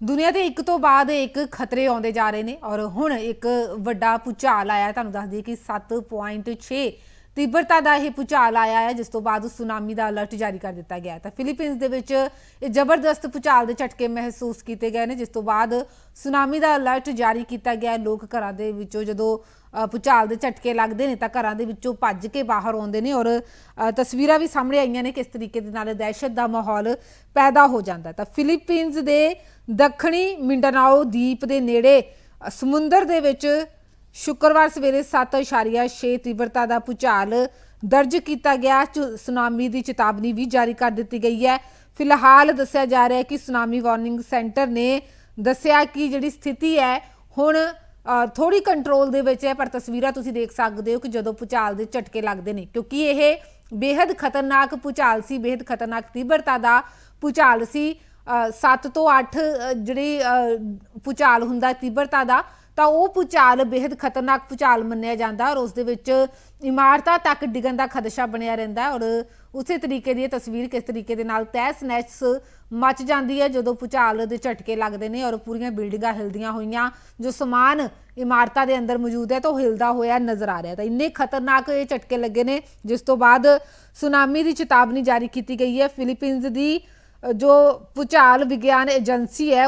ਦੁਨੀਆ ਦੇ ਇੱਕ ਤੋਂ ਬਾਅਦ ਇੱਕ ਖਤਰੇ ਆਉਂਦੇ ਜਾ ਰਹੇ ਨੇ ਔਰ ਹੁਣ ਇੱਕ ਵੱਡਾ ਭੂਚਾਲ ਆਇਆ ਤੁਹਾਨੂੰ ਦੱਸ ਦਈਏ ਕਿ 7.6 ਤੀਬਰਤਾ ਦਾ ਇਹ ਭੂਚਾਲ ਆਇਆ ਹੈ, ਜਿਸ ਤੋਂ ਬਾਅਦ ਸੁਨਾਮੀ ਦਾ ਅਲਰਟ ਜਾਰੀ ਕਰ ਦਿੱਤਾ ਗਿਆ ਤਾਂ ਫਿਲੀਪੀਨਸ ਦੇ ਵਿੱਚ ਇਹ ਜ਼ਬਰਦਸਤ ਭੂਚਾਲ ਦੇ ਝਟਕੇ ਮਹਿਸੂਸ ਕੀਤੇ ਗਏ ਨੇ, ਜਿਸ ਤੋਂ ਬਾਅਦ ਸੁਨਾਮੀ ਦਾ ਅਲਰਟ ਜਾਰੀ ਕੀਤਾ ਗਿਆ ਲੋਕ ਘਰਾਂ ਦੇ ਵਿੱਚੋਂ ਜਦੋਂ ਭੂਚਾਲ ਦੇ ਝਟਕੇ ਲੱਗਦੇ ਨੇ, ਤਾਂ ਘਰਾਂ ਦੇ ਵਿੱਚੋਂ ਭੱਜ ਕੇ ਬਾਹਰ ਆਉਂਦੇ ਨੇ ਔਰ ਤਸਵੀਰਾਂ ਵੀ ਸਾਹਮਣੇ ਆਈਆਂ ਨੇ ਕਿਸ ਤਰੀਕੇ ਦੇ ਨਾਲ ਦਹਿਸ਼ਤ ਦਾ ਮਾਹੌਲ ਪੈਦਾ ਹੋ ਜਾਂਦਾ ਤਾਂ ਫਿਲੀਪੀਨਸ ਦੇ ਦੱਖਣੀ ਮਿੰਡਨਾਓ ਦੀਪ ਦੇ ਨੇੜੇ ਸਮੁੰਦਰ ਦੇ ਵਿੱਚ ਸ਼ੁੱਕਰਵਾਰ ਸਵੇਰੇ 7.6 ਤੀਬਰਤਾ ਦਾ ਭੂਚਾਲ ਦਰਜ ਕੀਤਾ ਗਿਆ। ਸੁਨਾਮੀ ਦੀ ਚੇਤਾਵਨੀ ਵੀ ਜਾਰੀ ਕਰ ਦਿੱਤੀ ਗਈ ਹੈ। ਫਿਲਹਾਲ ਦੱਸਿਆ ਜਾ ਰਿਹਾ ਹੈ ਕਿ ਸੁਨਾਮੀ ਵਾਰਨਿੰਗ ਸੈਂਟਰ ਨੇ ਦੱਸਿਆ ਕਿ ਜਿਹੜੀ ਸਥਿਤੀ ਹੈ, ਹੁਣ ਥੋੜੀ ਕੰਟਰੋਲ ਦੇ ਵਿੱਚ ਹੈ, ਪਰ ਤਸਵੀਰਾਂ ਤੁਸੀਂ ਦੇਖ ਸਕਦੇ ਹੋ ਕਿ ਜਦੋਂ ਭੂਚਾਲ ਦੇ ਝਟਕੇ ਲੱਗਦੇ ਨੇ, ਕਿਉਂਕਿ ਇਹ ਬੇहद ਖਤਰਨਾਕ ਭੂਚਾਲ ਸੀ ਬੇहद ਖਤਰਨਾਕ ਤੀਬਰਤਾ ਦਾ ਭੂਚਾਲ ਸੀ। 7 ਤੋਂ 8 ਜਿਹੜੀ ਭੂਚਾਲ ਹੁੰਦਾ ਤੀਬਰਤਾ ਦਾ ਤਾਂ ਉਹ ਭੂਚਾਲ ਬੇहद ਖਤਰਨਾਕ ਭੂਚਾਲ ਮੰਨਿਆ ਜਾਂਦਾ ਔਰ ਉਸ ਦੇ ਵਿੱਚ ਇਮਾਰਤਾਂ ਤੱਕ ਡਿੱਗਣ ਦਾ ਖਦਸ਼ਾ ਬਣਿਆ ਰਹਿੰਦਾ ਔਰ ਉਸੇ ਤਰੀਕੇ ਦੀ ਇਹ ਤਸਵੀਰ ਕਿਸ ਤਰੀਕੇ ਦੇ ਨਾਲ ਤਹਿਸ ਨਹਿਸ ਮਚ ਜਾਂਦੀ ਹੈ ਜਦੋਂ ਭੂਚਾਲ ਦੇ ਝਟਕੇ ਲੱਗਦੇ ਨੇ ਔਰ ਪੂਰੀਆਂ ਬਿਲਡਿੰਗਾਂ ਹਿਲਦੀਆਂ ਹੋਈਆਂ ਜੋ ਸਮਾਨ ਇਮਾਰਤਾਂ ਦੇ ਅੰਦਰ ਮੌਜੂਦ ਹੈ ਤਾਂ ਉਹ ਹਿਲਦਾ ਹੋਇਆ ਨਜ਼ਰ ਆ ਰਿਹਾ ਤਾਂ ਇੰਨੇ ਖਤਰਨਾਕ ਇਹ ਝਟਕੇ ਲੱਗੇ ਨੇ, ਜਿਸ ਤੋਂ ਬਾਅਦ ਸੁਨਾਮੀ ਦੀ ਚੇਤਾਵਨੀ ਜਾਰੀ ਕੀਤੀ ਗਈ ਹੈ। ਫਿਲੀਪੀਨਜ਼ ਦੀ ਜੋ ਭੂਚਾਲ ਵਿਗਿਆਨ ਏਜੰਸੀ ਹੈ